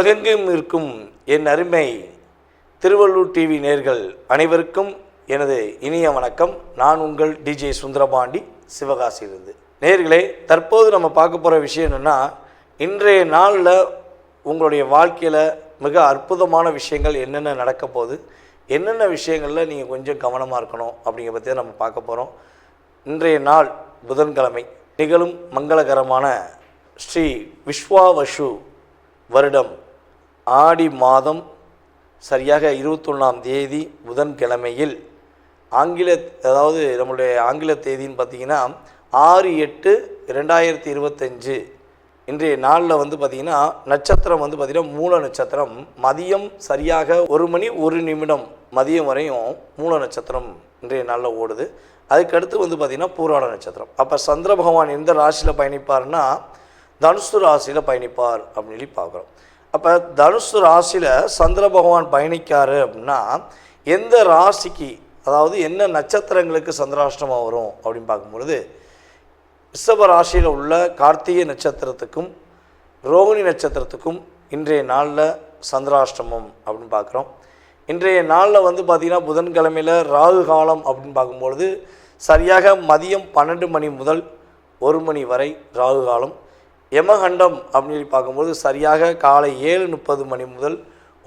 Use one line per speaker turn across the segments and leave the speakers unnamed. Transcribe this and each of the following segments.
உலகெங்கும் இருக்கும் என் அருமை திருவள்ளூர் டிவி நேர்கள் அனைவருக்கும் எனது இனிய வணக்கம். நான் உங்கள் டிஜே சுந்தரபாண்டி சிவகாசியிலிருந்து. நேர்களே தற்போது நம்ம பார்க்க போகிற விஷயம் என்னென்னா இன்றைய நாளில் உங்களுடைய வாழ்க்கையில் மிக அற்புதமான விஷயங்கள் என்னென்ன நடக்க போகுது என்னென்ன விஷயங்களில் நீங்கள் கொஞ்சம் கவனமாக இருக்கணும் அப்படிங்கிற பற்றி தான் நம்ம பார்க்க போகிறோம் இன்றைய நாள் புதன்கிழமை. நிகழும் மங்களகரமான ஸ்ரீ விஸ்வாவசு வருடம் ஆடி மாதம் சரியாக இருபத்தொன்னாம் தேதி புதன்கிழமையில் ஆங்கில அதாவது நம்மளுடைய ஆங்கில தேதின்னு பார்த்தீங்கன்னா ஆறு எட்டு ரெண்டாயிரத்தி இருபத்தஞ்சு. இன்றைய நாளில் வந்து பார்த்திங்கன்னா நட்சத்திரம் வந்து பார்த்திங்கன்னா மூல நட்சத்திரம். மதியம் சரியாக ஒரு மணி ஒரு நிமிடம் மதியம் வரையும் மூல நட்சத்திரம் இன்றைய நாளில் ஓடுது. அதுக்கடுத்து வந்து பார்த்திங்கன்னா பூராட நட்சத்திரம். அப்போ சந்திர பகவான் எந்த ராசியில் பயணிப்பார்னா தனுசு ராசியில் பயணிப்பார் அப்படின்னு சொல்லி பார்க்குறோம். அப்போ தனுசு ராசியில் சந்திர பகவான் பயணிக்காரு அப்படின்னா எந்த ராசிக்கு அதாவது என்ன நட்சத்திரங்களுக்கு சந்திராஷ்டமம் வரும் அப்படின்னு பார்க்கும்பொழுது ரிஷப ராசியில் உள்ள கார்த்திகை நட்சத்திரத்துக்கும் ரோகிணி நட்சத்திரத்துக்கும் இன்றைய நாளில் சந்திராஷ்டமம் அப்படின்னு பார்க்குறோம். இன்றைய நாளில் வந்து பார்த்திங்கன்னா புதன்கிழமையில் ராகு காலம் அப்படின்னு பார்க்கும்பொழுது சரியாக மதியம் பன்னெண்டு மணி முதல் ஒரு மணி வரை ராகு காலம். யமகண்டம் அப்படின்னு சொல்லி பார்க்கும்போது சரியாக காலை ஏழு முப்பது மணி முதல்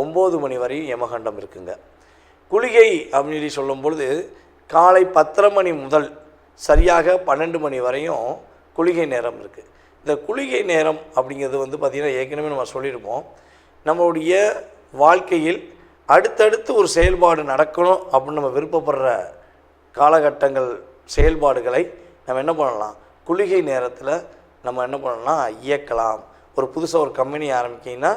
ஒம்பது மணி வரையும் யமகண்டம் இருக்குங்க. குளிகை அப்படின்னு சொல்லி சொல்லும்பொழுது காலை பத்தரை மணி முதல் சரியாக பன்னெண்டு மணி வரையும் குளிகை நேரம் இருக்குது இந்த குளிகை நேரம் அப்படிங்கிறது வந்து பார்த்திங்கன்னா ஏற்கனவே நம்ம சொல்லியிருப்போம். நம்மளுடைய வாழ்க்கையில் அடுத்தடுத்து ஒரு செயல்பாடு நடக்கணும் அப்படின்னு நம்ம விருப்பப்படுற காலகட்டங்கள் செயல்பாடுகளை நம்ம என்ன பண்ணலாம்? குளிகை நேரத்தில் நம்ம என்ன பண்ணலாம் இயக்கலாம். ஒரு புதுசாக ஒரு கம்பெனி ஆரம்பிக்கிங்கன்னா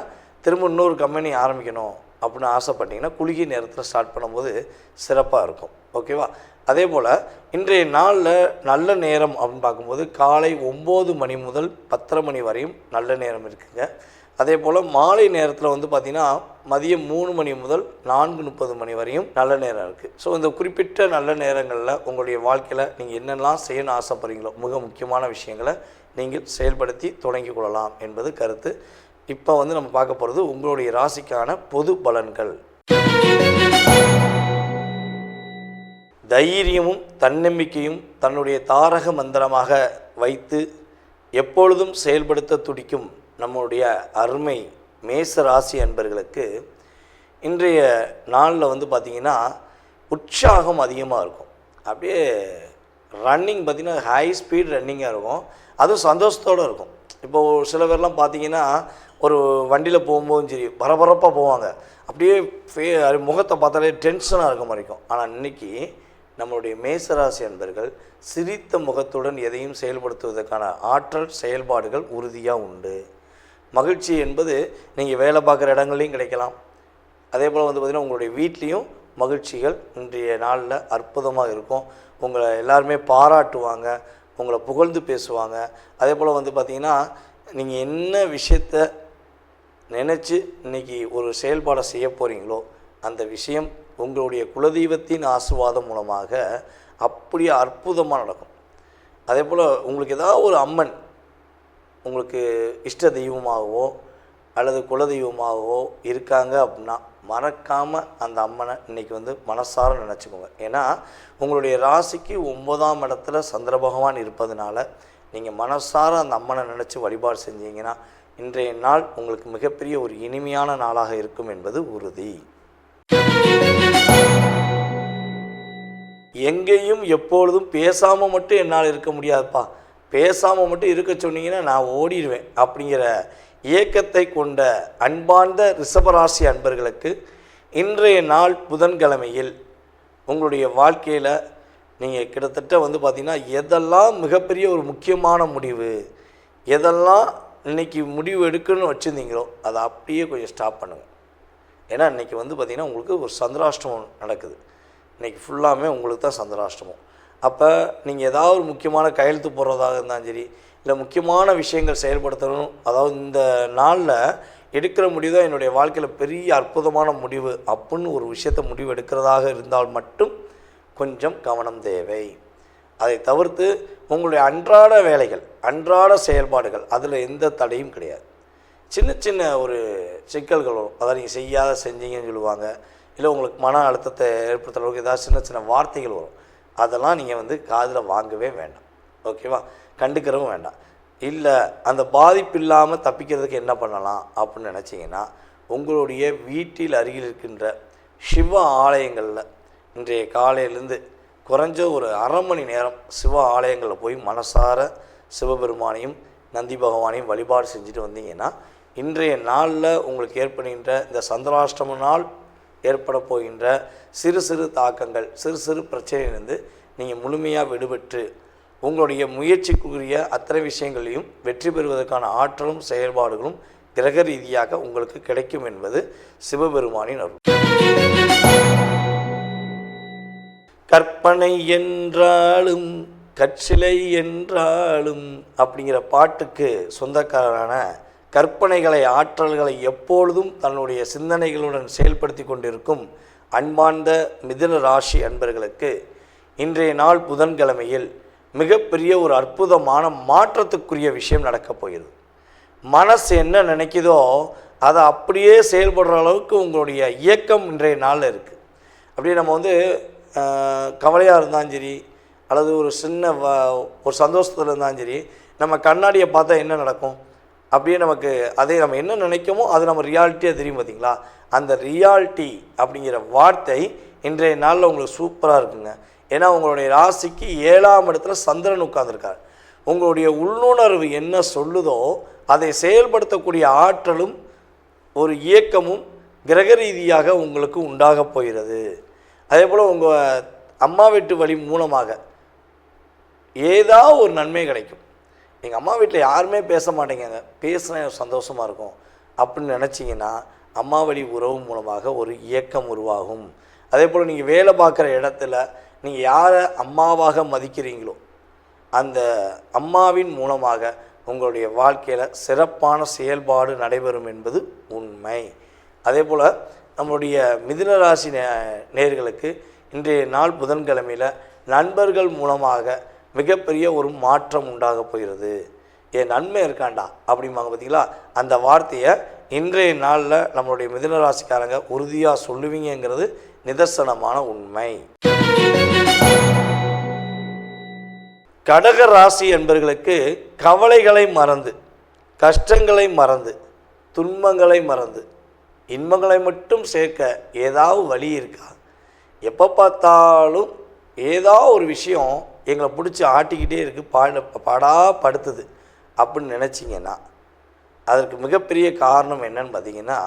திரும்ப இன்னொரு கம்பெனி ஆரம்பிக்கணும் அப்படின்னு ஆசைப்பட்டீங்கன்னா குளிகை நேரத்தில் ஸ்டார்ட் பண்ணும்போது சிறப்பாக இருக்கும். ஓகேவா அதே போல் இன்றைய நாளில் நல்ல நேரம் அப்படின்னு பார்க்கும்போது காலை ஒம்பது மணி முதல் பத்தரை மணி வரையும் நல்ல நேரம் இருக்குங்க. அதே போல் மாலை நேரத்தில் வந்து பார்த்திங்கன்னா மதியம் மூணு மணி முதல் நான்கு முப்பது மணி வரையும் நல்ல நேரம் இருக்குது ஸோ இந்த குறிப்பிட்ட நல்ல நேரங்களில் உங்களுடைய வாழ்க்கையில் நீங்கள் என்னெல்லாம் செய்யணும்னு ஆசைப்படுறீங்களோ மிக முக்கியமான விஷயங்களை நீங்கள் செயல்படுத்தி தொடங்கி கொள்ளலாம் என்பது கருத்து. இப்போ வந்து நம்ம பார்க்க போகிறது உங்களுடைய ராசிக்கான பொது பலன்கள். தைரியமும் தன்னம்பிக்கையும் தன்னுடைய தாரக மந்திரமாக வைத்து எப்பொழுதும் செயல்படுத்த துடிக்கும் நம்முடைய அருமை மேச ராசி அன்பர்களுக்கு இன்றைய நாளில் வந்து பார்த்திங்கன்னா உற்சாகம் அதிகமாக இருக்கும். அப்படியே ரன்னிங் பார்த்திங்கன்னா ஹை ஸ்பீட் ரன்னிங்காக இருக்கும். அதுவும் சந்தோஷத்தோடு இருக்கும். இப்போ சில பேர்லாம் பார்த்தீங்கன்னா ஒரு வண்டியில் போகும்போதும் சரி பரபரப்பாக போவாங்க. அப்படியே ஃபே முகத்தை பார்த்தாலே டென்ஷனாக இருக்க மாதிரி இருக்கும். ஆனால் இன்றைக்கி நம்மளுடைய மேசராசி அன்பர்கள் சிரித்த முகத்துடன் எதையும் செயல்படுத்துவதற்கான ஆற்றல் செயல்பாடுகள் உறுதியாக உண்டு. மகிழ்ச்சி என்பது நீங்கள் வேலை பார்க்குற இடங்கள்லையும் கிடைக்கலாம். அதே போல் வந்து பார்த்திங்கன்னா உங்களுடைய வீட்லேயும் மகிழ்ச்சிகள் இன்றைய நாளில் அற்புதமாக இருக்கும். உங்களை எல்லாருமே பாராட்டுவாங்க உங்களை புகழ்ந்து பேசுவாங்க. அதே போல் வந்து பார்த்திங்கன்னா நீங்கள் என்ன விஷயத்த நினச்சி இன்றைக்கி ஒரு செயல்பாடை செய்ய போகிறீங்களோ அந்த விஷயம் உங்களுடைய குலதெய்வத்தின் ஆசிர்வாதம் மூலமாக அப்படியே அற்புதமாக நடக்கும். அதே போல் உங்களுக்கு ஏதாவது ஒரு அம்மன் உங்களுக்கு இஷ்ட தெய்வமாகவோ அல்லது குலதெய்வமாகவோ இருக்காங்க அப்படின்னா மறக்காமல் அந்த அம்மனை இன்றைக்கி வந்து மனசார நினச்சிக்கோங்க. ஏன்னா உங்களுடைய ராசிக்கு ஒன்பதாம் இடத்துல சந்திர பகவான் இருப்பதனால நீங்கள் மனசார அந்த அம்மனை நினச்சி வழிபாடு செஞ்சீங்கன்னா இன்றைய நாள் உங்களுக்கு மிகப்பெரிய ஒரு இனிமையான நாளாக இருக்கும் என்பது உறுதி. எங்கேயும் எப்பொழுதும் பேசாமல் மட்டும் என்னால் இருக்க முடியாதுப்பா. பேசாமல் மட்டும் இருக்க சொன்னீங்கன்னா நான் ஓடிடுவேன் அப்படிங்கிற இயக்கத்தை கொண்ட அன்பார்ந்த ரிஷபராசி அன்பர்களுக்கு இன்றைய நாள் புதன்கிழமையில் உங்களுடைய வாழ்க்கையில் நீங்கள் கிட்டத்தட்ட வந்து பார்த்திங்கன்னா எதெல்லாம் மிகப்பெரிய ஒரு முக்கியமான முடிவு எதெல்லாம் இன்றைக்கி முடிவு எடுக்கணும்னு வச்சுருந்தீங்களோ அதை அப்படியே கொஞ்சம் ஸ்டாப் பண்ணுங்கள் ஏன்னா இன்றைக்கி வந்து பார்த்திங்கன்னா உங்களுக்கு ஒரு சந்திராஷ்டமம் நடக்குது. இன்றைக்கி ஃபுல்லாமே உங்களுக்கு தான் சந்திராஷ்டமம். அப்போ நீங்கள் ஏதாவது ஒரு முக்கியமான கையெழுத்து போடுறதாக இருந்தாலும் சரி இல்லை முக்கியமான விஷயங்கள் செயல்படுத்தணும். அதாவது இந்த நாளில் எடுக்கிற முடிவு தான் என்னுடைய வாழ்க்கையில் பெரிய அற்புதமான முடிவு அப்புடின்னு ஒரு விஷயத்தை முடிவு எடுக்கிறதாக இருந்தால் மட்டும் கொஞ்சம் கவனம் தேவை. அதை தவிர்த்து உங்களுடைய அன்றாட வேலைகள் அன்றாட செயல்பாடுகள் அதில் எந்த தடையும் கிடையாது. சின்ன சின்ன ஒரு சிக்கல்கள் வரும் நீங்கள் செய்யாத செஞ்சீங்கன்னு சொல்லுவாங்க. இல்லை உங்களுக்கு மன அழுத்தத்தை ஏற்படுத்துகிற அளவுக்கு ஏதாவது சின்ன சின்ன வார்த்தைகள் வரும். அதெல்லாம் நீங்கள் வந்து காதில் வாங்கவே வேண்டாம். ஓகேவா? கண்டுக்கிறவும் வேண்டாம். இல்லை அந்த பாதிப்பு இல்லாமல் தப்பிக்கிறதுக்கு என்ன பண்ணலாம் அப்படின்னு நினச்சிங்கன்னா உங்களுடைய வீட்டில் அருகில் இருக்கின்ற சிவ ஆலயங்களில் இன்றைய காலையிலேருந்து குறைஞ்ச ஒரு அரை மணி நேரம் சிவ ஆலயங்களில் போய் மனசார சிவபெருமானையும் நந்தி பகவானையும் வழிபாடு செஞ்சுட்டு வந்தீங்கன்னா இன்றைய நாளில் உங்களுக்கு ஏற்படுகின்ற இந்த சந்திராஷ்டம நாள் ஏற்பட போகின்ற சிறு சிறு தாக்கங்கள் சிறு சிறு பிரச்சனையிலிருந்து நீங்கள் முழுமையாக விடுபட்டு உங்களுடைய முயற்சிக்குரிய அத்தனை விஷயங்களையும் வெற்றி பெறுவதற்கான ஆற்றலும் செயல்பாடுகளும் கிரக ரீதியாக உங்களுக்கு கிடைக்கும் என்பது சிவபெருமானின் அருள். கற்பனை என்றாலும் கற்சிலை என்றாலும் அப்படிங்கிற பாட்டுக்கு சொந்தக்காரரான கற்பனைகளை ஆற்றல்களை எப்பொழுதும் தன்னுடைய சிந்தனைகளுடன் செயல்படுத்தி கொண்டிருக்கும் அன்பார்ந்த மிதுன ராசி அன்பர்களுக்கு இன்றைய நாள் புதன்கிழமையில் மிகப்பெரிய ஒரு அற்புதமான மாற்றத்துக்குரிய விஷயம் நடக்கப் போகிறது. மனசு என்ன நினைக்குதோ அதை அப்படியே செயல்படுற அளவுக்கு உங்களுடைய இயக்கம் இன்றைய நாளில் இருக்குது அப்படியே நம்ம வந்து கவலையாக இருந்தாலும் சரி அல்லது ஒரு சின்ன வ ஒரு சந்தோஷத்தில் இருந்தாலும் சரி நம்ம கண்ணாடியை பார்த்தா என்ன நடக்கும்? அப்படியே நமக்கு அதே நம்ம என்ன நினைக்கமோ அது நம்ம ரியாலிட்டியாக தெரியும் பார்த்தீங்களா அந்த ரியாலிட்டி அப்படிங்கிற வார்த்தை இன்றைய நாளில் உங்களுக்கு சூப்பராக இருக்குங்க. ஏன்னா உங்களுடைய ராசிக்கு ஏழாம் இடத்துல சந்திரன் உட்கார்ந்துருக்கார். உங்களுடைய உள்ளுணர்வு என்ன சொல்லுதோ அதை செயல்படுத்தக்கூடிய ஆற்றலும் ஒரு இயக்கமும் கிரக ரீதியாக உங்களுக்கு உண்டாக போகிறது. அதே போல் உங்கள் அம்மா வீட்டு வழி மூலமாக ஏதா ஒரு நன்மை கிடைக்கும். எங்கள் அம்மா வீட்டில் யாருமே பேச மாட்டேங்க பேசினா சந்தோஷமாக இருக்கும். அப்படின்னு நினச்சிங்கன்னா அம்மா வழி உறவு மூலமாக ஒரு இயக்கம் உருவாகும். அதே போல் நீங்கள் வேலை பார்க்குற இடத்துல நீங்கள் யாரை அம்மாவாக மதிக்கிறீங்களோ அந்த அம்மாவின் மூலமாக உங்களுடைய வாழ்க்கையில் சிறப்பான செயல்பாடு நடைபெறும் என்பது உண்மை. அதே போல் நம்மளுடைய மிதுன ராசி நே நேர்களுக்கு இன்றைய நாள் புதன்கிழமையில் நண்பர்கள் மூலமாக மிகப்பெரிய ஒரு மாற்றம் உண்டாக போகிறது. என் நன்மை இருக்காண்டா அப்படிம்பாங்க பார்த்தீங்களா அந்த வார்த்தையை இன்றைய நாளில் நம்மளுடைய மிதுன ராசிக்காரங்க உறுதியாக சொல்லுவீங்கங்கிறது நிதர்சனமான உண்மை. கடக ராசி என்பர்களுக்கு கவலைகளை மறந்து கஷ்டங்களை மறந்து துன்பங்களை மறந்து இன்பங்களை மட்டும் சேர்க்க ஏதாவது வழி இருக்கா? எப்போ பார்த்தாலும் ஏதோ ஒரு விஷயம் எங்களை பிடிச்சி ஆட்டிக்கிட்டே இருக்குது பாட பாடா படுத்துது அப்படின்னு நினச்சிங்கன்னா அதற்கு மிகப்பெரிய காரணம் என்னன்னு பார்த்தீங்கன்னா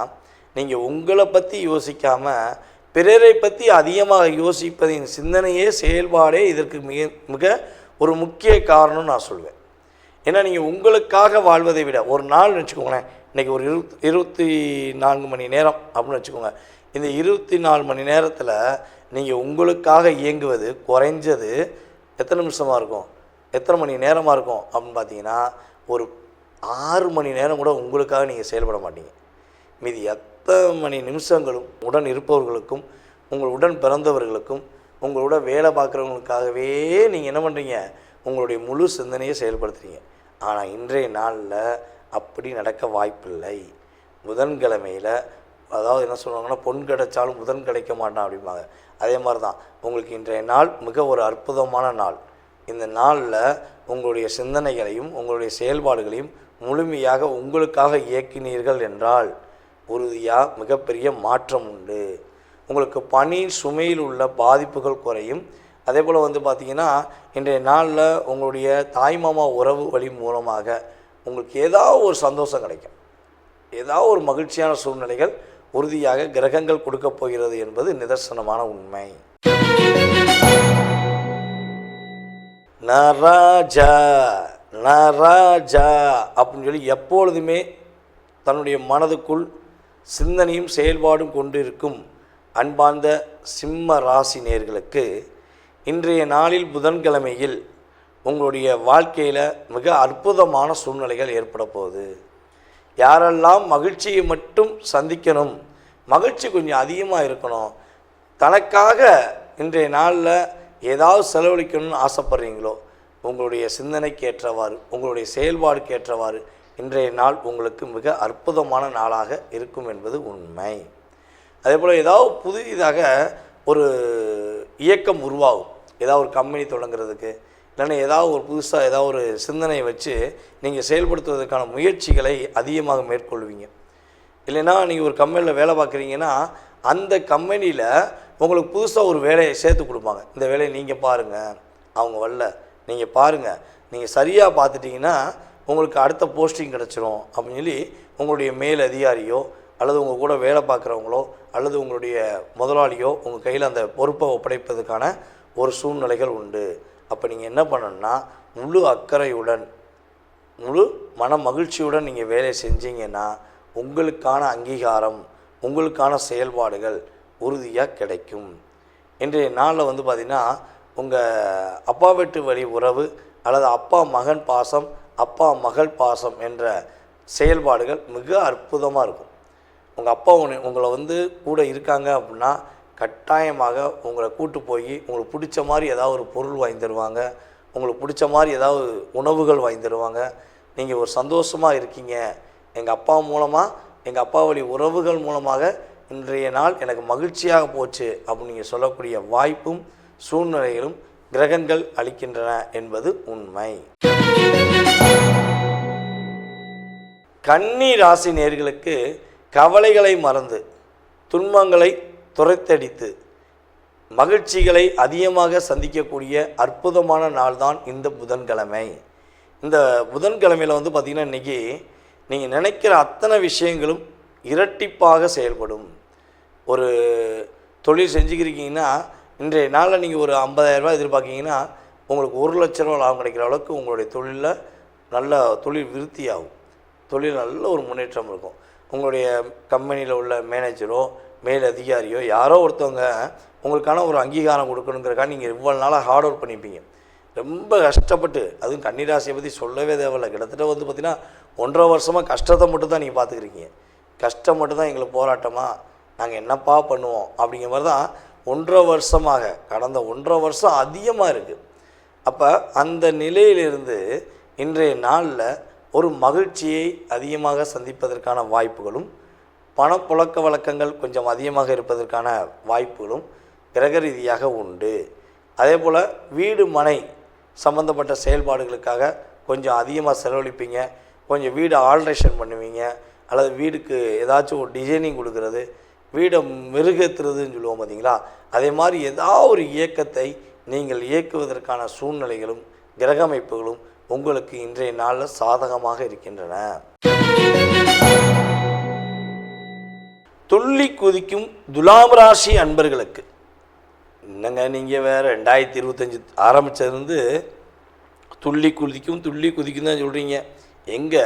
நீங்கள் உங்களை பற்றி யோசிக்காமல் பிறரை பற்றி அதிகமாக யோசிப்பதின் சிந்தனையே செயல்பாடே இதற்கு மிக மிக ஒரு முக்கிய காரணம்னு நான் சொல்வேன். ஏன்னா நீங்கள் உங்களுக்காக வாழ்வதை விட ஒரு நாள் வச்சுக்கோங்களேன் இன்றைக்கி ஒரு இருபத் இருபத்தி நான்கு மணி நேரம் அப்படின்னு வச்சுக்கோங்க. இந்த இருபத்தி நாலு மணி நேரத்தில் நீங்கள் உங்களுக்காக இயங்குவது குறைஞ்சது எத்தனை நிமிஷமாக இருக்கும்? எத்தனை மணி நேரமாக இருக்கும்? அப்படின்னு பார்த்தீங்கன்னா ஒரு ஆறு மணி நேரம் கூட உங்களுக்காக நீங்கள் செயல்பட மாட்டீங்க. மீதி எத்தனை மணி நிமிஷங்களும் உடன் இருப்பவர்களுக்கும் உங்கள் உடன் பிறந்தவர்களுக்கும் உங்களோட வேலை பார்க்குறவங்களுக்காகவே நீங்கள் என்ன பண்ணுறீங்க உங்களுடைய முழு சிந்தனையை செயல்படுத்துறீங்க. ஆனால் இன்றைய நாளில் அப்படி நடக்க வாய்ப்பில்லை. புதன்கிழமையில் அதாவது என்ன சொல்லுவாங்கன்னா பொன் கிடைச்சாலும் புதன் கிடைக்க மாட்டான் அப்படிம்பாங்க. அதே மாதிரி தான் உங்களுக்கு இன்றைய நாள் மிக ஒரு அற்புதமான நாள். இந்த நாளில் உங்களுடைய சிந்தனைகளையும் உங்களுடைய செயல்பாடுகளையும் முழுமையாக உங்களுக்காக இயக்கினீர்கள் என்றால் உறுதியாக மிகப்பெரிய மாற்றம் உண்டு. உங்களுக்கு பனி சுமையில் உள்ள பாதிப்புகள் குறையும். அதே போல் வந்து பார்த்திங்கன்னா இன்றைய நாளில் உங்களுடைய தாய்மாமா உறவு வழி மூலமாக உங்களுக்கு ஏதாவது ஒரு சந்தோஷம் கிடைக்கும். ஏதாவது ஒரு மகிழ்ச்சியான சூழ்நிலைகள் உறுதியாக கிரகங்கள் கொடுக்கப் போகிறது என்பது நிதர்சனமான உண்மை. நராஜா நராஜா அப்படின்னு சொல்லி எப்பொழுதுமே தன்னுடைய மனதுக்குள் சிந்தனையும் செயல்பாடும் கொண்டிருக்கும் அன்பார்ந்த சிம்ம ராசி நேர்களுக்கு இன்றைய நாளில் புதன்கிழமையில் உங்களுடைய வாழ்க்கையில் மிக அற்புதமான சூழ்நிலைகள் ஏற்பட போகுது. யாரெல்லாம் மகிழ்ச்சியை மட்டும் சந்திக்கணும் மகிழ்ச்சி கொஞ்சம் அதிகமாக இருக்கணும் தனக்காக இன்றைய நாளில் ஏதாவது செலவழிக்கணும்னு ஆசைப்பட்றீங்களோ உங்களுடைய சிந்தனைக்கு ஏற்றவாறு உங்களுடைய செயல்பாடுக்கு ஏற்றவாறு இன்றைய நாள் உங்களுக்கு மிக அற்புதமான நாளாக இருக்கும் என்பது உண்மை. அதே போல் ஏதாவது புதிதாக ஒரு இயக்கம் உருவாகும். ஏதாவது ஒரு கம்பெனி தொடங்குறதுக்கு இல்லைன்னா ஏதாவது ஒரு புதுசாக ஏதாவது ஒரு சிந்தனையை வச்சு நீங்கள் செயல்படுத்துவதற்கான முயற்சிகளை அதிகமாக மேற்கொள்வீங்க. இல்லைன்னா நீங்கள் ஒரு கம்பெனியில் வேலை பார்க்குறீங்கன்னா அந்த கம்பெனியில் உங்களுக்கு புதுசாக ஒரு வேலையை சேர்த்து கொடுப்பாங்க. இந்த வேலையை நீங்கள் பாருங்கள் அவங்க வரல. நீங்கள் பாருங்கள் நீங்கள் சரியாக பார்த்துட்டிங்கன்னா உங்களுக்கு அடுத்த போஸ்டிங் கிடச்சிரும் அப்படின்னு சொல்லி உங்களுடைய மேல் அதிகாரியோ அல்லது உங்கள் கூட வேலை பார்க்குறவங்களோ அல்லது உங்களுடைய முதலாளியோ உங்கள் கையில் அந்த பொறுப்பை ஒப்படைப்பதற்கான ஒரு சூழ்நிலைகள் உண்டு. அப்போ நீங்கள் என்ன பண்ணணும்னா முழு அக்கறையுடன் முழு மன மகிழ்ச்சியுடன் நீங்கள் வேலை செஞ்சீங்கன்னா உங்களுக்கான அங்கீகாரம் உங்களுக்கான செயல்பாடுகள் உறுதியாக கிடைக்கும். இன்றைய நாளில் வந்து பார்த்திங்கன்னா உங்கள் அப்பா வீட்டு வழி உறவு அல்லது அப்பா மகன் பாசம் அப்பா மகள் பாசம் என்ற செயல்பாடுகள் மிக அற்புதமாக இருக்கும். உங்கள் அப்பா உன்னை உங்களை வந்து கூட இருக்காங்க அப்படின்னா கட்டாயமாக உங்களை கூட்டு போய் உங்களுக்கு பிடிச்ச மாதிரி ஏதாவது ஒரு பொருள் வாங்கி தருவாங்க. உங்களுக்கு பிடிச்ச மாதிரி ஏதாவது உணவுகள் வாங்கி தருவாங்க. நீங்கள் ஒரு சந்தோஷமாக இருக்கீங்க. எங்கள் அப்பா மூலமாக எங்கள் அப்பா வழி உறவுகள் மூலமாக இன்றைய நாள் எனக்கு மகிழ்ச்சியாக போச்சு அப்படின்னு நீங்கள் சொல்லக்கூடிய வாய்ப்பும் சூழ்நிலைகளும் கிரகங்கள் அளிக்கின்றன என்பது உண்மை. கன்னி ராசி நேர்களுக்கு கவலைகளை மறந்து துன்பங்களை துரைத்தடித்து மகிழ்ச்சிகளை அதிகமாக சந்திக்கக்கூடிய அற்புதமான நாள் தான் இந்த புதன்கிழமை. இந்த புதன்கிழமையில் வந்து பார்த்திங்கன்னா இன்றைக்கி நீங்கள் நினைக்கிற அத்தனை விஷயங்களும் இரட்டிப்பாக செயல்படும். ஒரு தொழில் செஞ்சுக்கிருக்கீங்கன்னா இன்றைய நாளில் நீங்கள் ஒரு 50000 ரூபாய் எதிர்பார்க்கீங்கன்னா உங்களுக்கு ஒரு லட்ச ரூபா லாபம் கிடைக்கிற அளவுக்கு உங்களுடைய தொழிலில் நல்ல தொழில் விருத்தியாகும். தொழில் நல்ல ஒரு முன்னேற்றம் இருக்கும். உங்களுடைய கம்பெனியில் உள்ள மேனேஜரோ மேல் அதிகாரியோ யாரோ ஒருத்தவங்க உங்களுக்கான ஒரு அங்கீகாரம் கொடுக்கணுங்கிறக்காக நீங்கள் இவ்வளோ நாளாக ஹார்ட் ஒர்க் பண்ணிப்பீங்க ரொம்ப கஷ்டப்பட்டு அதுவும் கன்னிராசியை பற்றி சொல்லவே தேவையில்ல. கிட்டத்தட்ட வந்து பார்த்திங்கன்னா ஒன்றரை வருஷமாக கஷ்டத்தை மட்டும் தான் நீங்கள் பார்த்துக்கிறீங்க கஷ்டம் மட்டும் தான் எங்களுக்கு போராட்டமாக நாங்கள் என்னப்பா பண்ணுவோம் அப்படிங்கிற மாதிரி தான் ஒன்றரை வருஷமாக கடந்த ஒன்றரை வருஷம் அதிகமாக இருக்குது அப்போ அந்த நிலையிலிருந்து இன்றைய நாளில் ஒரு மகிழ்ச்சியை அதிகமாக சந்திப்பதற்கான வாய்ப்புகளும் பணப்புழக்க வழக்கங்கள் கொஞ்சம் அதிகமாக இருப்பதற்கான வாய்ப்புகளும் கிரக ரீதியாக உண்டு. அதே போல் வீடு மனை சம்மந்தப்பட்ட செயல்பாடுகளுக்காக கொஞ்சம் அதிகமாக செலவழிப்பீங்க. கொஞ்சம் வீடு ஆல்ட்ரேஷன் பண்ணுவீங்க. அல்லது வீடுக்கு ஏதாச்சும் ஒரு டிசைனிங் கொடுக்கறது. வீடை மெருகேற்றுறதுன்னு சொல்லுவோம் பார்த்தீங்களா அதே மாதிரி ஏதாவது ஒரு இயக்கத்தை நீங்கள் இயக்குவதற்கான சூழ்நிலைகளும் கிரக அமைப்புகளும் உங்களுக்கு இன்றைய நாளில் சாதகமாக இருக்கின்றன. துள்ளி குதிக்கும் துலாம் ராசி அன்பர்களுக்கு. என்னங்க நீங்கள் வேறு ரெண்டாயிரத்தி இருபத்தஞ்சி ஆரம்பித்ததுலேருந்து துள்ளி குதிக்கும் துள்ளி குதிக்கும் தான் சொல்கிறீங்க எங்கே?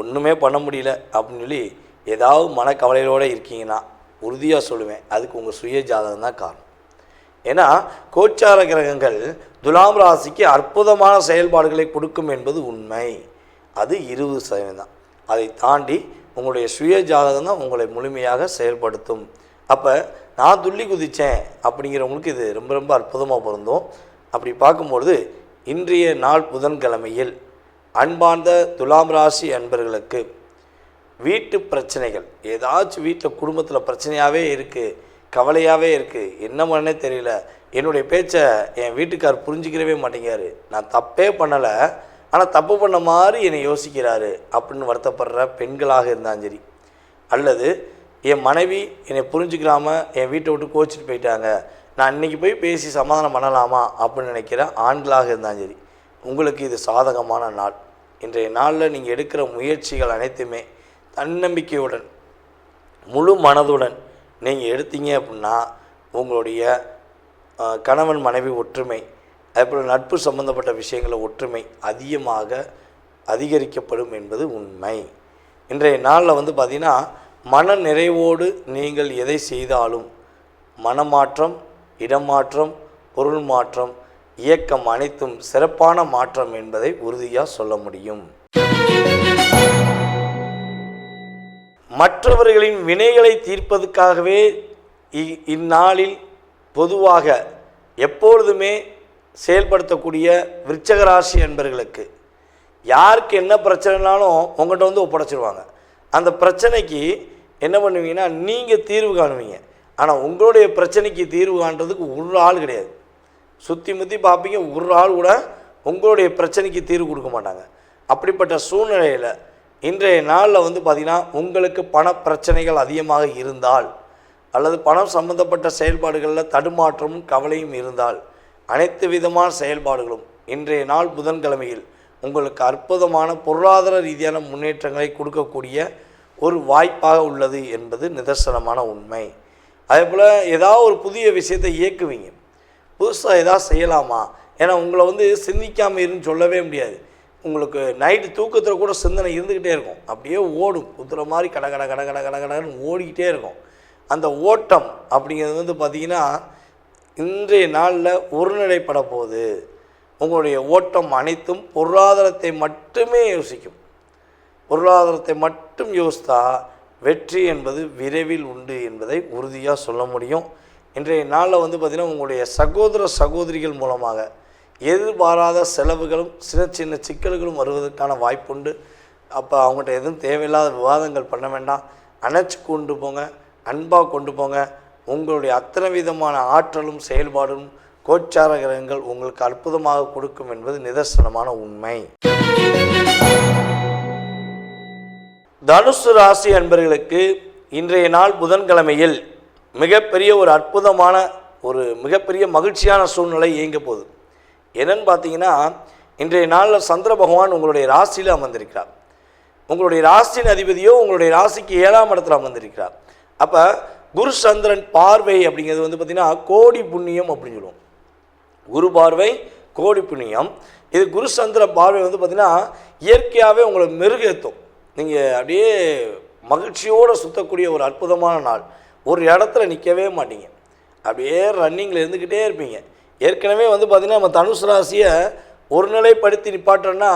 ஒன்றுமே பண்ண முடியல அப்படின்னு சொல்லி ஏதாவது மனக்கவலையோடு இருக்கீங்கன்னா உறுதியாக சொல்லுவேன். அதுக்கு உங்கள் சுய ஜாதகம் தான் காரணம். ஏன்னா கோச்சார கிரகங்கள் துலாம் ராசிக்கு அற்புதமான செயல்பாடுகளை கொடுக்கும் என்பது உண்மை. அது இருபது சதவீதம் தான். அதை தாண்டி உங்களுடைய சுய ஜாதகம் தான் உங்களை முழுமையாக செயல்படுத்தும். அப்போ நான் துள்ளி குதித்தேன் அப்படிங்கிறவங்களுக்கு இது ரொம்ப ரொம்ப அற்புதமாக பொருந்தும். அப்படி பார்க்கும்பொழுது இன்றைய நாள் புதன்கிழமையில் அன்பார்ந்த துலாம் ராசி அன்பர்களுக்கு வீட்டு பிரச்சனைகள் ஏதாச்சும் வீட்டில் குடும்பத்தில் பிரச்சனையாகவே இருக்குது கவலையாகவே இருக்குது என்ன பண்ணனே தெரியல. என்னுடைய பேச்சை என் வீட்டுக்கார் புரிஞ்சிக்கிறவே மாட்டேங்கிறாரு. நான் தப்பே பண்ணலை. ஆனால் தப்பு பண்ண மாதிரி என்னை யோசிக்கிறாரு அப்படின்னு வருத்தப்படுற பெண்களாக இருந்தாலும் சரி. அல்லது என் மனைவி என்னை புரிஞ்சுக்கிறாமல் என் வீட்டை விட்டு கோச்சிட்டு போயிட்டாங்க. நான் இன்றைக்கி போய் பேசி சமாதானம் பண்ணலாமா அப்படின்னு நினைக்கிற ஆண்களாக இருந்தாலும் சரி. உங்களுக்கு இது சாதகமான நாள். இன்றைய நாளில் நீங்கள் எடுக்கிற முயற்சிகள் அனைத்துமே தன்னம்பிக்கையுடன் முழு மனதுடன் நீங்கள் எடுத்தீங்க அப்படின்னா உங்களுடைய கணவன் மனைவி ஒற்றுமை அதேபோல் நட்பு சம்பந்தப்பட்ட விஷயங்களில் ஒற்றுமை அதிகமாக அதிகரிக்கப்படும் என்பது உண்மை. இன்றைய நாளில் வந்து பார்த்திங்கன்னா மன நிறைவோடு நீங்கள் எதை செய்தாலும் மனமாற்றம் இடமாற்றம் பொருள் மாற்றம் இயக்கம் அனைத்தும் சிறப்பான மாற்றம் என்பதை உறுதியாக சொல்ல முடியும். மற்றவர்களின் வினைகளை தீர்ப்பதற்காகவே இ- இந்நாளில் பொதுவாக எப்பொழுதுமே செயல்படுத்தக்கூடிய விருச்சக ராசி யாருக்கு என்ன பிரச்சனைனாலும் உங்கள்கிட்ட வந்து ஒப்படைச்சிருவாங்க. அந்த பிரச்சனைக்கு என்ன பண்ணுவீங்கன்னா நீங்கள் தீர்வு காணுவீங்க. ஆனால் உங்களுடைய பிரச்சனைக்கு தீர்வு காண்றதுக்கு ஒரு ஆள் கிடையாது. சுற்றி முற்றி பார்ப்பீங்க ஒரு ஆள் கூட உங்களுடைய பிரச்சனைக்கு தீர்வு கொடுக்க மாட்டாங்க. அப்படிப்பட்ட சூழ்நிலையில் இன்றைய நாளில் வந்து பார்த்திங்கன்னா உங்களுக்கு பண பிரச்சனைகள் அதிகமாக இருந்தால் அல்லது பணம் சம்பந்தப்பட்ட செயல்பாடுகளில் தடுமாற்றமும் கவலையும் இருந்தால் அனைத்து விதமான செயல்பாடுகளும் இன்றைய நாள் புதன்கிழமையில் உங்களுக்கு அற்புதமான பொருளாதார ரீதியான முன்னேற்றங்களை கொடுக்கக்கூடிய ஒரு வாய்ப்பாக உள்ளது என்பது நிதர்சனமான உண்மை. அதே போல் ஏதாவது ஒரு புதிய விஷயத்தை இயக்குவீங்க. புதுசாக ஏதாவது செய்யலாமா? ஏன்னா உங்களை வந்து சிந்திக்காமல் இருன்னு சொல்லவே முடியாது. உங்களுக்கு நைட்டு தூக்கத்தில் கூட சிந்தனை இருந்துக்கிட்டே இருக்கும். அப்படியே ஓடும். குத்துற மாதிரி கட கட கட கட கட கடன்னு ஓடிக்கிட்டே இருக்கும். அந்த ஓட்டம் அப்படிங்கிறது வந்து பார்த்திங்கன்னா இன்றைய நாளில் ஒருநிலைப்பட போகுது. உங்களுடைய ஓட்டம் அனைத்தும் பொருளாதாரத்தை மட்டுமே யோசிக்கும். பொருளாதாரத்தை மட்டும் யோசித்தா வெற்றி என்பது விரைவில் உண்டு என்பதை உறுதியாக சொல்ல முடியும். இன்றைய நாளில் வந்து பார்த்திங்கன்னா உங்களுடைய சகோதர சகோதரிகள் மூலமாக எதிர்பாராத செலவுகளும் சின்ன சின்ன சிக்கல்களும் வருவதற்கான வாய்ப்புண்டு. அப்போ அவங்ககிட்ட எதுவும் தேவையில்லாத விவாதங்கள் பண்ண வேண்டாம். அணைச்சி கொண்டு போங்க அன்பாக கொண்டு போங்க. உங்களுடைய அத்தனை விதமான ஆற்றலும் செயல்பாடும் கோச்சார கிரகங்கள் உங்களுக்கு அற்புதமாக கொடுக்கும் என்பது நிதர்சனமான உண்மை. தனுசு ராசி அன்பர்களுக்கு இன்றைய நாள் புதன்கிழமையில் மிகப்பெரிய ஒரு அற்புதமான ஒரு மிகப்பெரிய மகிழ்ச்சியான சூழ்நிலை இயங்க போகுது. என்னன்னு பார்த்தீங்கன்னா இன்றைய நாளில் சந்திர பகவான் உங்களுடைய ராசியில் அமர்ந்திருக்கிறார். உங்களுடைய ராசியின் அதிபதியோ உங்களுடைய ராசிக்கு ஏழாம் இடத்துல அமர்ந்திருக்கிறார். அப்போ குரு சந்திரன் பார்வை அப்படிங்கிறது வந்து பார்த்திங்கன்னா கோடி புண்ணியம் அப்படின்னு சொல்லுவோம். குரு பார்வை கோடி புண்ணியம். இது குரு சந்திர பார்வை வந்து பார்த்திங்கன்னா இயற்கையாகவே உங்களை மெருகேற்றும் நீங்கள் அப்படியே மகிழ்ச்சியோடு சுற்றக்கூடிய ஒரு அற்புதமான நாள். ஒரு இடத்துல நிற்கவே மாட்டீங்க. அப்படியே ரன்னிங்கில் இருந்துக்கிட்டே இருப்பீங்க. ஏற்கனவே வந்து பார்த்திங்கன்னா நம்ம தனுசு ராசியை ஒரு நிலைப்படுத்தி நிப்பாட்டோன்னா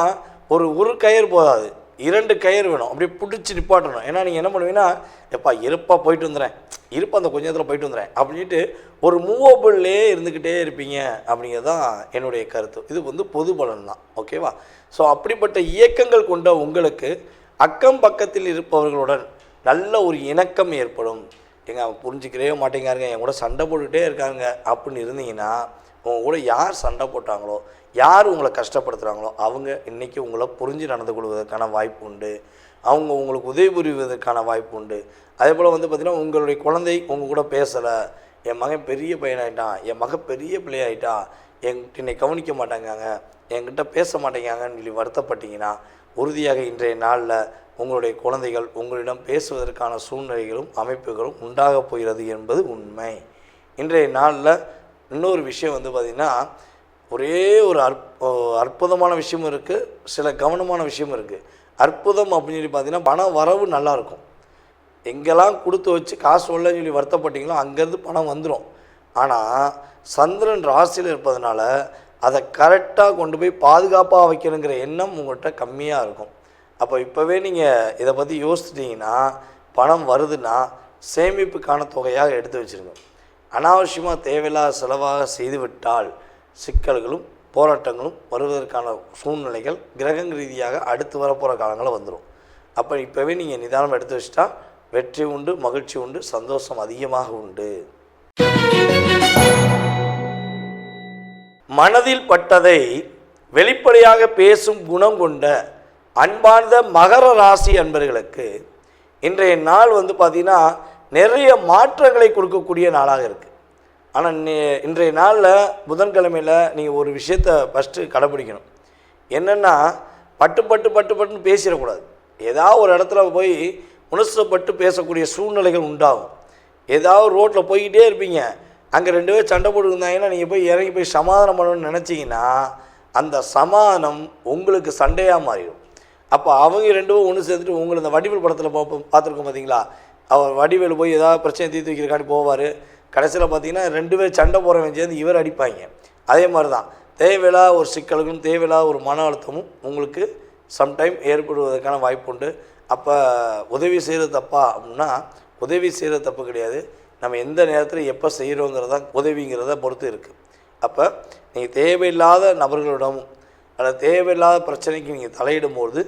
ஒரு ஒரு கயிறு போதாது. இரண்டு கயிறு வேணும். அப்படியே பிடிச்சி நிப்பாட்டணும். ஏன்னா நீங்கள் என்ன பண்ணுவீங்கன்னா எப்பா இருப்பாக போயிட்டு வந்துடுறேன். இருப்பா அந்த கொஞ்ச நேரத்தில் போயிட்டு வந்துடுறேன். அப்படின்ட்டு ஒரு மூவபிள்லே இருந்துக்கிட்டே இருப்பீங்க. அப்படிங்கிறது தான் என்னுடைய கருத்து. இது வந்து பொது பலன் தான் ஓகேவா? ஸோ அப்படிப்பட்ட இயக்கங்கள் கொண்ட உங்களுக்கு அக்கம் பக்கத்தில் இருப்பவர்களுடன் நல்ல ஒரு இணக்கம் ஏற்படும். எங்க அவங்க மாட்டேங்காருங்க. என் கூட சண்டை போட்டுகிட்டே இருக்காங்க. அப்படின்னு இருந்தீங்கன்னா உங்கள் கூட யார் சண்டை போட்டாங்களோ யார் உங்களை கஷ்டப்படுத்துகிறாங்களோ அவங்க இன்றைக்கி உங்களை புரிஞ்சு நடந்து கொள்வதற்கான வாய்ப்பு உண்டு. அவங்க உங்களுக்கு உதவி புரிவதற்கான வாய்ப்பு உண்டு. அதே போல் வந்து பார்த்திங்கன்னா உங்களுடைய குழந்தை உங்கள் கூட பேசலை. என் மகன் பெரிய பையனாயிட்டான். என் மகன் பெரிய பிள்ளையாயிட்டான் என்கிட்ட என்னை கவனிக்க மாட்டேங்காங்க. என்கிட்ட பேச மாட்டேங்காங்கன்னு சொல்லி வருத்தப்பட்டீங்கன்னா உறுதியாக இன்றைய நாளில் உங்களுடைய குழந்தைகள் உங்களிடம் பேசுவதற்கான சூழ்நிலைகளும் அமைப்புகளும் உண்டாக போகிறது என்பது உண்மை. இன்றைய நாளில் இன்னொரு விஷயம் வந்து பார்த்திங்கன்னா ஒரே ஒரு அற்ப அற்புதமான விஷயமும் இருக்குது சில கவனமான விஷயமும் இருக்குது அற்புதம் அப்படின்னு சொல்லி பார்த்தீங்கன்னா பண வரவு நல்லாயிருக்கும் எங்கெல்லாம் கொடுத்து வச்சு காசு வரலன்னு சொல்லி வருத்தப்பட்டீங்களோ அங்கேருந்து பணம் வந்துடும் ஆனால் சந்திரன் ராசியில் இருப்பதனால அதை கரெக்டாக கொண்டு போய் பாதுகாப்பாக வைக்கணுங்கிற எண்ணம் உங்கள்கிட்ட கம்மியாக இருக்கும். அப்போ இப்போவே நீங்கள் இதை பற்றி யோசிச்சிட்டிங்கன்னா பணம் வருதுன்னா சேமிப்புக்கான தொகையாக எடுத்து வச்சுருங்க. அனாவசியமாக தேவையில்லாத செலவாக செய்துவிட்டால் சிக்கல்களும் போராட்டங்களும் வருவதற்கான சூழ்நிலைகள் கிரகங்க ரீதியாக அடுத்து வரப்போகிற காலங்களில் வந்துடும் அப்போ இப்போவே நீங்கள் நிதானம் எடுத்து வச்சுட்டா வெற்றி உண்டு மகிழ்ச்சி உண்டு சந்தோஷம் அதிகமாக உண்டு. மனதில் பட்டதை வெளிப்படையாக பேசும் குணம் கொண்ட அன்பார்ந்த மகர ராசி அன்பர்களுக்கு இன்றைய நாள் வந்து பார்த்திங்கன்னா நிறைய மாற்றங்களை கொடுக்கக்கூடிய நாளாக இருக்குது ஆனால் இன்றைய நாளில் புதன்கிழமையில் நீங்கள் ஒரு விஷயத்தை ஃபஸ்ட்டு கடைப்பிடிக்கணும் என்னென்னா பட்டு பட்டு பட்டு பட்டுன்னு பேசிடக்கூடாது. ஏதாவது ஒரு இடத்துல போய் உணர்ச்சப்பட்டு பேசக்கூடிய சூழ்நிலைகள் உண்டாகும். ஏதாவது ரோட்டில் போய்கிட்டே இருப்பீங்க. அங்கே ரெண்டு பேர் சண்டை போட்டுருந்தாங்கன்னா நீங்கள் போய் இறங்கி போய் சமாதானம் பண்ணணும்னு நினச்சிங்கன்னா அந்த சமாதானம் உங்களுக்கு சண்டையாக மாறிடும். அப்போ அவங்க ரெண்டு பேரும் ஒன்று சேர்ந்துட்டு உங்களை இந்த வடிவில் படத்தில் பார்ப்போம் பார்த்துருக்கோம் பார்த்தீங்களா அவர் வடிவேல் போய் ஏதாவது பிரச்சனை தீர்த்து வைக்கிறக்காண்டி போவார். கடைசியில் பார்த்தீங்கன்னா ரெண்டு பேர் சண்டை போகிறவன் சேர்ந்து இவர் அடிப்பாங்க. அதே மாதிரி தான் தேவையில்லாத ஒரு சிக்கல்களும் தேவையில்லா ஒரு மன அழுத்தமும் உங்களுக்கு சம்டைம் ஏற்படுவதற்கான வாய்ப்பு உண்டு. அப்போ உதவி செய்கிறது தப்பா அப்படின்னா உதவி செய்கிறது தப்பு கிடையாது. நம்ம எந்த நேரத்தில் எப்போ செய்கிறோங்கிறத உதவிங்கிறத பொறுத்து இருக்குது அப்போ நீங்கள் தேவையில்லாத நபர்களிடமும் அல்லது தேவையில்லாத பிரச்சனைக்கு நீங்கள் தலையிடும்போது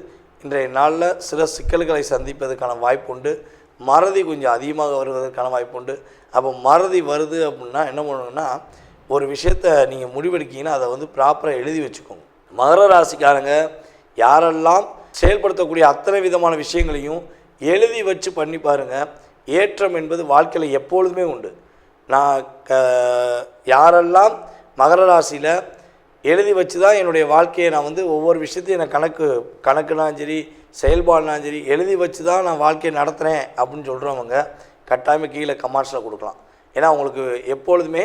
இன்றைய நாளில் சில சிக்கல்களை சந்திப்பதற்கான வாய்ப்புண்டு மறதி கொஞ்சம் அதிகமாக வருவதற்கான வாய்ப்பு உண்டு. அப்போ மறதி வருது அப்படின்னா என்ன பண்ணணும்னா ஒரு விஷயத்தை நீங்கள் முடிவெடுக்கீங்கன்னா அதை வந்து ப்ராப்பராக எழுதி வச்சுக்கோங்க. மகர ராசிக்காரங்க யாரெல்லாம் செயல்படுத்தக்கூடிய அத்தனை விதமான விஷயங்களையும் எழுதி வச்சு பண்ணி பாருங்கள் ஏற்றம் என்பது வாழ்க்கையில் எப்பொழுதுமே உண்டு. நான் க யாரெல்லாம் மகர ராசியில் எழுதி வச்சு தான் என்னுடைய வாழ்க்கையை நான் வந்து ஒவ்வொரு விஷயத்தையும் நான் கணக்கு கணக்குனாலும் சரி செயல்பாடுனாலும் சரி எழுதி வச்சு தான் நான் வாழ்க்கையை நடத்துகிறேன் அப்படின்னு சொல்கிறவங்க கட்டாயமாக கீழே கமெண்ட்ஸில் கொடுக்கலாம். ஏன்னா உங்களுக்கு எப்பொழுதுமே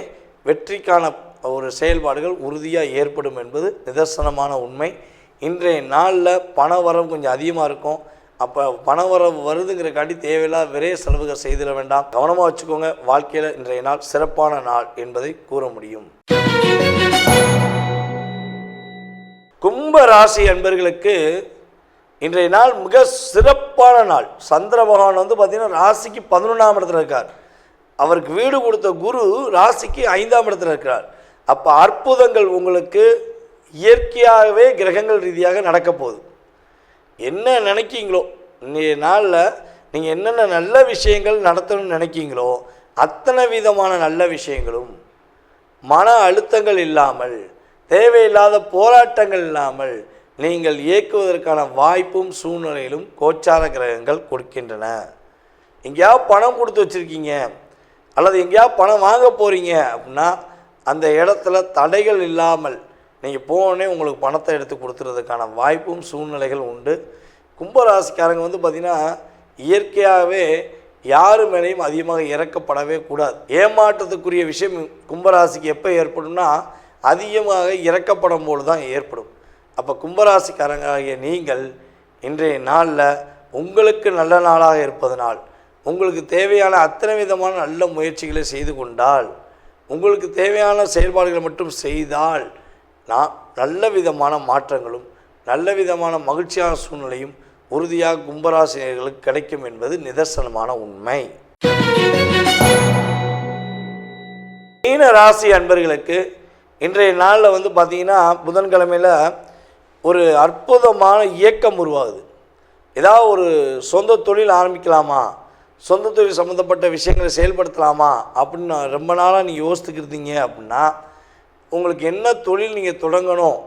வெற்றிக்கான ஒரு செயல்பாடுகள் உறுதியாக ஏற்படும் என்பது நிதர்சனமான உண்மை. இன்றைய நாளில் பண வரவு கொஞ்சம் அதிகமாக இருக்கும். அப்போ பண வரவு வருதுங்கிறக்காண்டி தேவையில்லாத விரைய செலவுகள் செய்திட வேண்டாம். கவனமாக வச்சுக்கோங்க வாழ்க்கையில் இன்றைய நாள் சிறப்பான நாள் என்பதை கூற முடியும். கும்ப ராசி அன்பர்களுக்கு இன்றைய நாள் மிக சிறப்பான நாள். சந்திர பகவான் வந்து பார்த்திங்கன்னா ராசிக்கு பதினொன்றாம் இடத்துல இருக்கார். அவருக்கு வீடு கொடுத்த குரு ராசிக்கு ஐந்தாம் இடத்துல இருக்கிறார். அப்போ அற்புதங்கள் உங்களுக்கு இயற்கையாகவே கிரகங்கள் ரீதியாக நடக்க போகுது. என்ன நினைக்கிங்களோ இன்றைய நாளில் நீங்கள் என்னென்ன நல்ல விஷயங்கள் நடத்தணும்னு நினைக்கிங்களோ அத்தனை விதமான நல்ல விஷயங்களும் மன அழுத்தங்கள் இல்லாமல் தேவையில்லாத போராட்டங்கள் இல்லாமல் நீங்கள் இயக்குவதற்கான வாய்ப்பும் சூழ்நிலையிலும் கோச்சார கிரகங்கள் கொடுக்கின்றன. எங்கேயாவது பணம் கொடுத்து வச்சுருக்கீங்க அல்லது எங்கேயாவது பணம் வாங்க போகிறீங்க அப்படின்னா அந்த இடத்துல தடைகள் இல்லாமல் நீங்கள் போனே உங்களுக்கு பணத்தை எடுத்து கொடுத்துறதுக்கான வாய்ப்பும் சூழ்நிலைகள் உண்டு. கும்பராசிக்காரங்க வந்து பார்த்திங்கன்னா இயற்கையாகவே யாரு மேலேயும் அதிகமாக இறக்கப்படவே கூடாது. ஏமாற்றத்துக்குரிய விஷயம் கும்பராசிக்கு எப்போ ஏற்படும்னா அதிகமாக இறக்கப்படும் போது தான் ஏற்படும். அப்போ கும்பராசிக்காரங்களாகிய நீங்கள் இன்றைய நாளில் உங்களுக்கு நல்ல நாளாக இருப்பதனால் உங்களுக்கு தேவையான அத்தனை விதமான நல்ல முயற்சிகளை செய்து கொண்டால் உங்களுக்கு தேவையான செயல்பாடுகளை மட்டும் செய்தால் நான் நல்ல விதமான மாற்றங்களும் நல்ல விதமான மகிழ்ச்சியான சூழ்நிலையும் உறுதியாக கும்பராசினியர்களுக்கு கிடைக்கும் என்பது நிதர்சனமான உண்மை. மீன ராசி அன்பர்களுக்கு இன்றைய நாளில் வந்து பார்த்திங்கன்னா புதன்கிழமையில் ஒரு அற்புதமான இயக்கம் உருவாகுது. ஏதாவது ஒரு சொந்த தொழில் ஆரம்பிக்கலாமா? சொந்த தொழில் சம்மந்தப்பட்ட விஷயங்களை செயல்படுத்தலாமா? அப்படின்னு ரொம்ப நாளாக நீங்கள் யோசித்துக்கிருந்தீங்க அப்படின்னா உங்களுக்கு என்ன தொழில் நீங்கள் தொடங்கணும்?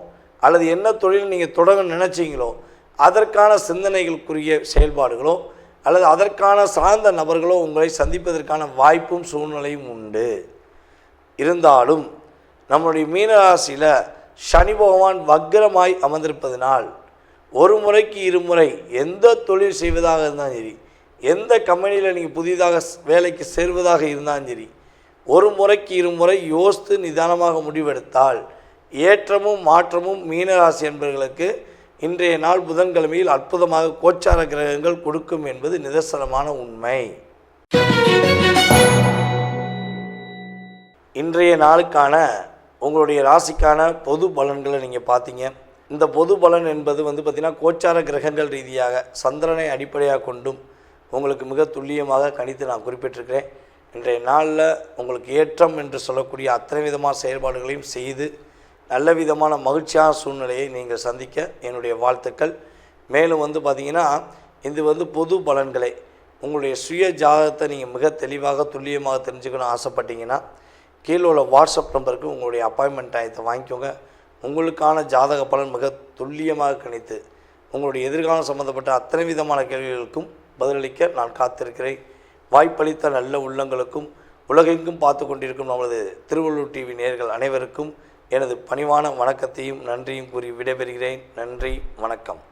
அல்லது என்ன தொழில் நீங்கள் தொடங்க நினச்சிங்களோ அதற்கான சிந்தனைகளுக்குரிய செயல்பாடுகளோ அல்லது அதற்கான சார்ந்த நபர்களோ உங்களை சந்திப்பதற்கான வாய்ப்பும் சூழ்நிலையும் உண்டு. இருந்தாலும் நம்மளுடைய மீனராசியில் சனி பகவான் வக்கரமாய் அமர்ந்திருப்பதனால் ஒரு முறைக்கு இருமுறை எந்த தொழில் செய்வதாக இருந்தாலும் சரி எந்த கம்பெனியில் நீங்கள் புதிதாக வேலைக்கு சேர்வதாக இருந்தாலும் சரி ஒரு முறைக்கு இருமுறை யோசித்து நிதானமாக முடிவெடுத்தால் ஏற்றமும் மாற்றமும் மீனராசி என்பவர்களுக்கு இன்றைய நாள் புதன்கிழமையில் அற்புதமாக கோச்சார கிரகங்கள் கொடுக்கும் என்பது நிதர்சனமான உண்மை. இன்றைய நாளுக்கான உங்களுடைய ராசிக்கான பொது பலன்களை நீங்கள் பார்த்தீங்க. இந்த பொது பலன் என்பது வந்து பார்த்திங்கன்னா கோச்சார கிரகங்கள் ரீதியாக சந்திரனை அடிப்படையாக கொண்டும் உங்களுக்கு மிக துல்லியமாக கணித்து நான் குறிப்பிட்டிருக்கிறேன். இன்றைய நாளில் உங்களுக்கு ஏற்றம் என்று சொல்லக்கூடிய அத்தனை விதமான செயல்பாடுகளையும் செய்து நல்ல விதமான மகிழ்ச்சியான சூழ்நிலையை நீங்கள் சந்திக்க என்னுடைய வாழ்த்துக்கள். மேலும் வந்து பார்த்திங்கன்னா இது வந்து பொது பலன்களை உங்களுடைய சுய ஜாதகத்தை நீங்கள் மிக தெளிவாக துல்லியமாக தெரிஞ்சுக்கணும்னு ஆசைப்பட்டீங்கன்னா கீழே உள்ள வாட்ஸ்அப் நம்பருக்கு உங்களுடைய அப்பாயின்மெண்ட் டயத்தை வாங்கிக்கோங்க. உங்களுக்கான ஜாதக பலன் மிக துல்லியமாக கணித்து உங்களுடைய எதிர்காலம் சம்பந்தப்பட்ட அத்தனை விதமான கேள்விகளுக்கும் பதிலளிக்க நான் காத்திருக்கிறேன். வாய்ப்பளித்த நல்ல உள்ளங்களுக்கும் உலகெங்கும் பார்த்து கொண்டிருக்கும் நமது திருவள்ளூர் டிவி நேர்கள் அனைவருக்கும் எனது பணிவான வணக்கத்தையும் நன்றியும் கூறி விடைபெறுகிறேன். நன்றி வணக்கம்.